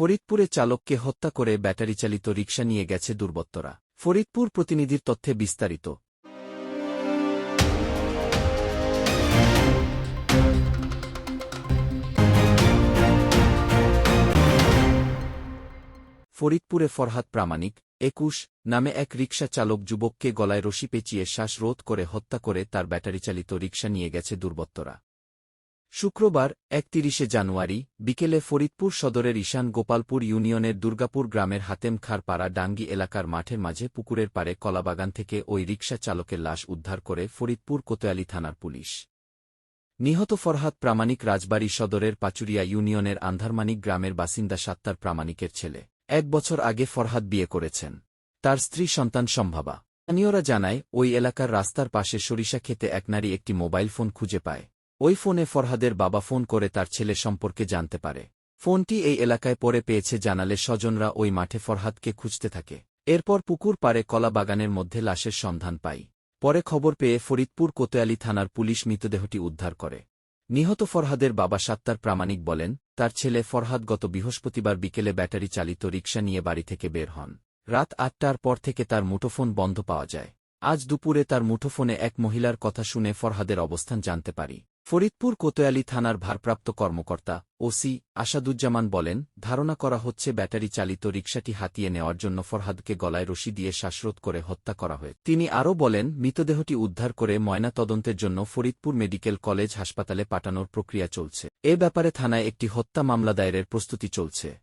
ফরিদপুরে চালককে হত্যা করে ব্যাটারিচালিত রিকশা নিয়ে গেছে দুর্বৃত্তরা। ফরিদপুর প্রতিনিধির তথ্যে বিস্তারিত। ফরিদপুরে ফরহাদ প্রামাণিক, একুশ, নামে এক রিকশা চালক যুবককে গলায় রশি পেঁচিয়ে শ্বাসরোধ করে হত্যা করে তার ব্যাটারিচালিত রিকশা নিয়ে গেছে দুর্বৃত্তরা। শুক্রবার, একতিরিশে জানুয়ারি, বিকেলে ফরিদপুর সদরের ঈশান গোপালপুর ইউনিয়নের দুর্গাপুর গ্রামের হাতেম খারপাড়া ডাঙ্গি এলাকার মাঠের মাঝে পুকুরের পারে কলাবাগান থেকে ওই রিকশা চালকের লাশ উদ্ধার করে ফরিদপুর কোতোয়ালি থানার পুলিশ। নিহত ফরহাদ প্রামাণিক রাজবাড়ী সদরের পাচুরিয়া ইউনিয়নের আন্ধারমানিক গ্রামের বাসিন্দা সাত্তার প্রামাণিকের ছেলে। এক বছর আগে ফরহাদ বিয়ে করেছেন। তার স্ত্রী সন্তান সম্ভাবা। স্থানীয়রা জানায়, ওই এলাকার রাস্তার পাশে সরিষা খেতে এক নারী একটি মোবাইল ফোন খুঁজে পায়। ওই ফোনে ফরহাদের বাবা ফোন করে তার ছেলে সম্পর্কে জানতে পারে। ফোনটি এই এলাকায় পরে পেয়েছে জানালে স্বজনরা ওই মাঠে ফরহাদকে খুঁজতে থাকে। এরপর পুকুর পারে কলা বাগানের মধ্যে লাশের সন্ধান পাই। পরে খবর পেয়ে ফরিদপুর কোতোয়ালি থানার পুলিশ মৃতদেহটি উদ্ধার করে। নিহত ফরহাদের বাবা সাত্তার প্রামাণিক বলেন, তার ছেলে ফরহাদ গত বৃহস্পতিবার বিকেলে ব্যাটারি চালিত রিকশা নিয়ে বাড়ি থেকে বের হন। রাত আটটার পর থেকে তার মুঠোফোন বন্ধ পাওয়া যায়। আজ দুপুরে তার মুঠোফোনে এক মহিলার কথা শুনে ফরহাদের অবস্থান জানতে পারি। ফরিদপুর কোতোয়ালি থানার ভারপ্রাপ্ত কর্মকর্তা, ওসি, আসাদুজ্জামান বলেন, ধারণা করা হচ্ছে ব্যাটারি চালিত রিকশাটি হাতিয়ে নেওয়ার জন্য ফরহাদকে গলায় রশি দিয়ে শ্বাসরোধ করে হত্যা করা হয়। তিনি আরও বলেন, মৃতদেহটি উদ্ধার করে ময়না তদন্তের জন্য ফরিদপুর মেডিকেল কলেজ হাসপাতালে পাঠানোর প্রক্রিয়া চলছে। এ ব্যাপারে থানায় একটি হত্যা মামলা দায়েরের প্রস্তুতি চলছে।